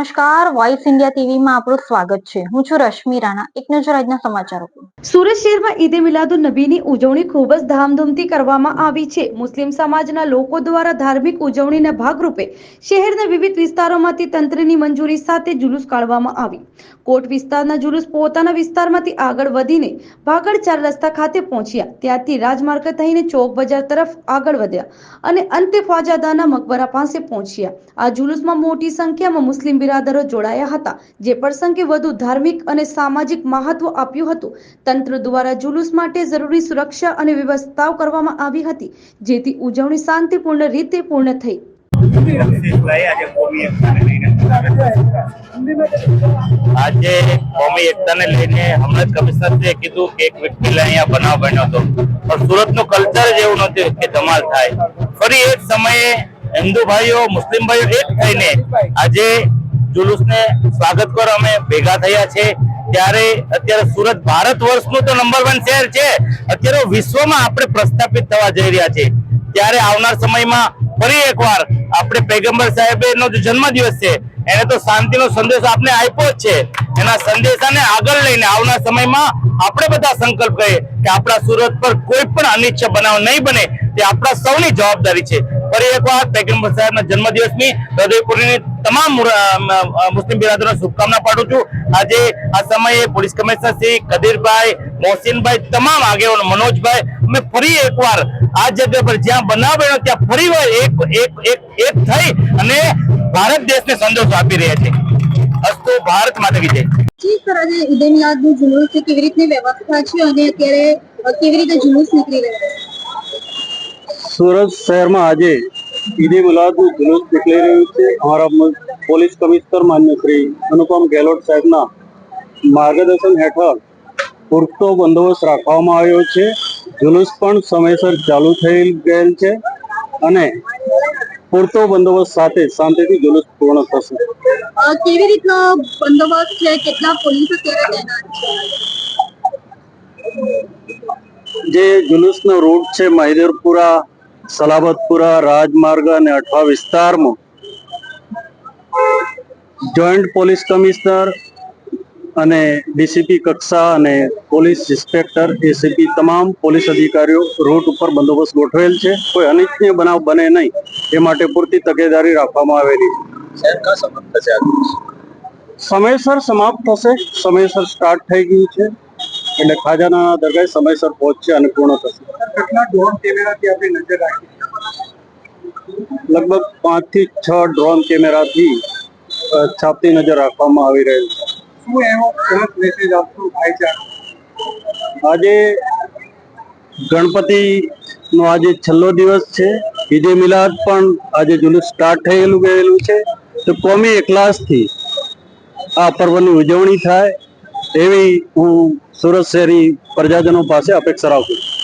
નમસ્કાર voice India ટીવીમાં આપણું સ્વાગત છે. હું છું રશ્મિ રાણા. એક નજર આજના સમાચારો સુરત શહેરમાં ઈદે મિલાદુન નબીની ઉજવણી ખૂબ જ ધામધૂમથી કરવામાં આવી છે. મુસ્લિમ સમાજના લોકો દ્વારા ધાર્મિક ઉજવણીના ભાગરૂપે શહેરના વિવિધ વિસ્તારોમાંથી તંત્રની મંજૂરી સાથે જુલુસ કાઢવામાં આવી. કોટ વિસ્તારના જુલુસ પોતાના વિસ્તારમાંથી આગળ વધીને ભાગળ ચાર રસ્તા ખાતે પહોંચ્યા. ત્યાંથી રાજમાર્ગ થઈને ચોક બજાર તરફ આગળ વધ્યા અને અંતે ખ્વાજાદાના મકબરા પાસે પહોંચ્યા. આ જુલુસમાં મોટી સંખ્યામાં મુસ્લિમ બિરાદરો જોડાયા હતા, જે પ્રસંગે વધુ ધાર્મિક અને સામાજિક મહત્વ આપ્યું હતું. તંત્ર દ્વારા જુલુસ માટે જરૂરી સુરક્ષા અને વ્યવસ્થાઓ કરવામાં આવી હતી, જેથી ઉજવણી શાંતિપૂર્ણ રીતે પૂર્ણ થઈ. આજે કોમી એકતાને લઈને હમણાં જ કમિશનરે કીધું કે એક વ્યક્તિ અહીંયા બનાવ બન્યો હતો. પણ સુરતનું કલ્ચર જ એવું નથી કે ધમાલ થાય. ફરી એક સમયે હિન્દુ ભાઈઓ, મુસ્લિમ ભાઈઓ એક થઈને આજે જુલુસને સ્વાગત કરવા અમે ભેગા થયા છે. ત્યારે અત્યારે સુરત ભારત વર્ષનું તો નંબર વન શહેર છે. અત્યારે વિશ્વમાં આપણે પ્રસ્થાપિત થવા જઈ રહ્યા છે ત્યારે આવનાર સમયમાં ફરી એકવાર આપણે પૈગંબર સાહેબનો જે જન્મદિવસ છે, એને તો શાંતિનો સંદેશ આપણે આપ્યો જ છે. એના સંદેશાને આગળ લઈને આવનાર સમયમાં આપણે બધા સંકલ્પ કરીએ કે આપણા સુરત પર કોઈ પણ અનિચ્છ બનાવ નહીં બને તે આપણા સૌની જવાબદારી છે. ફરી એકવાર પૈગંબર સાહેબના જન્મદિવસની હૃદયપુરીની તમામ મુસ્લિમ બિરાદરો શુભકામના પાઠવું છું. આજે આ સમયે પોલીસ કમિશનર શ્રી કદીરભાઈ મોહસિનભાઈ તમામ આગેવાનો મનોજભાઈ અમે ફરી એકવાર આ જગ્યા પર જ્યાં બનાવ બન્યો ત્યાં ફરી વાર એક એક એક એક થઈ અને ભારત દેશને સંદેશો આપી રહ્યા છે. અસ્તુ ભારત માતા વિજય જી સર આજે ઈદે મિલાદનું જુલુસ કેવી રીતની વ્યવસ્થા છે અને અત્યારે કેવી રીતે જુલુસ નીકળી રહ્યો છે? સુરત શહેરમાં આજે ઈદે મિલાદનું જુલુસ નીકળી રહ્યું છે. અમારા પોલીસ કમિશનર માન્ય શ્રી અનુપમ ગેહલોત સાહેબના માર્ગદર્શન હેઠળ પૂરતો બંદોબસ્ત રાખવામાં આવ્યો છે. જુલુસ પણ સમયસર ચાલુ થઈ ગયેલ છે અને પૂરતો બંદોબસ્ત સાથે શાંતિથી જુલુસ પૂર્ણ થશે. કેવી રીતનો બંદોબસ્ત છે? કેટલા પોલીસ જે જુલુસનો રૂટ છે મહિદરપુરા સલાબતપુરા રાજમાર્ગ અને અઠવા વિસ્તારમાં જોઈન્ટ પોલીસ કમિશનર અને ડીસીપી કક્ષા અને પોલીસ ઇન્સ્પેક્ટર એસીપી તમામ પોલીસ અધિકારીઓ રૂટ ઉપર બંદોબસ્ત ગોઠવેલ છે. કોઈ અનિચ્છનીય બનાવ બને નહીં. એ માટે પૂરતી તકેદારી રાખવામાં આવેલી છે. સમયસર સમાપ્ત થશે. સમયસર સ્ટાર્ટ થઈ ગયું છે. એટલે ખાજાના દરગાહ સમયસર પહોંચશે અને પૂર્ણ થશે. કેટલા ડ્રોન કેમેરાથી આપણી નજર રાખી? લગભગ પાંચથી છ ડ્રોન કેમેરાથી છાપતી નજર રાખવામાં આવી રહેલ છે. શું એવો સરસ મેસેજ આપશું ભાઈચારા? આજે ગણપતિ નો આજે છેલ્લો દિવસ છે. ઈદે મિલાદ પણ આજે જુલુસ સ્ટાર્ટ થયેલું ગયેલું છે. તો કોમી એકલાસથી આ પર્વની ઉજવણી થાય. એવી હું સુરત શહેરી પ્રજાજનો પાસે અપેક્ષા રાખું છું.